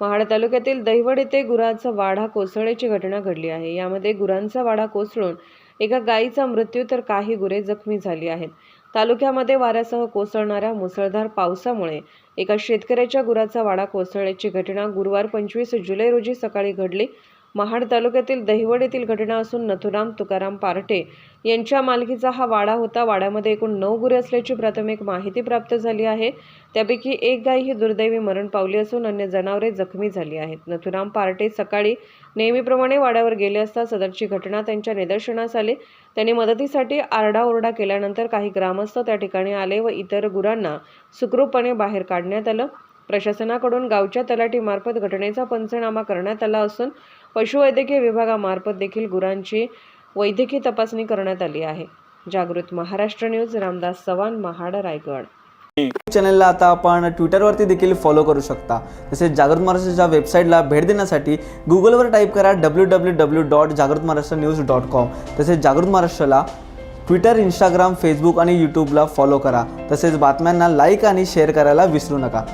महाड तालुक्यातील दहिवड येथे गुरांचा वाढा कोसळण्याची घटना घडली आहे. यामध्ये गुरांचा वाढा कोसळून एका गायीचा मृत्यू तर काही गुरे जखमी झाली आहेत. तालुक्यामध्ये वाऱ्यासह कोसळणाऱ्या मुसळधार पावसामुळे एका शेतकऱ्याच्या गुराचा वाडा कोसळण्याची घटना गुरुवार पंचवीस जुलै रोजी सकाळी घडली. महाड तालुक्यातील दहिवड येथील घटना असून नथुराम तुकाराम पार्टे यांच्या मालकीचा हा वाडा होता. वाड्यामध्ये एकूण नऊ गुरे असल्याची प्राथमिक माहिती प्राप्त झाली आहे. त्यापैकी एक गाय ही दुर्दैवी मरण पावली असून अन्य जनावरे जखमी झाली आहेत. नथुराम पार्टे सकाळी नेहमीप्रमाणे वाड्यावर गेले असता सदरची घटना त्यांच्या निदर्शनास आली. त्यांनी मदतीसाठी आरडाओरडा केल्यानंतर काही ग्रामस्थ त्या ठिकाणी आले व इतर गुरांना सुखरूपपणे बाहेर काढण्यात आलं. प्रशासनाकडून गावच्या तलाठीमार्फत घटनेचा पंचनामा करण्यात आला असून पशुवैद्यकीय विभागामार्फत देखील गुरांची वैद्यकीय तपासणी करण्यात आली आहे. जागृत महाराष्ट्र न्यूज रामदास चव्हाण महाड रायगड. चॅनलला आता आपण ट्विटरवरती देखील फॉलो करू शकता. तसेच जागृत महाराष्ट्राच्या वेबसाईटला भेट देण्यासाठी गुगलवर टाईप करा डब्ल्यू डब्ल्यू डब्ल्यू डॉट जागृत महाराष्ट्र न्यूज डॉट कॉम तसेच जागृत महाराष्ट्राला ट्विटर इंस्टाग्राम फेसबुक आणि यूट्यूबला फॉलो करा. तसेच बातम्यांना लाईक आणि शेअर करायला विसरू नका.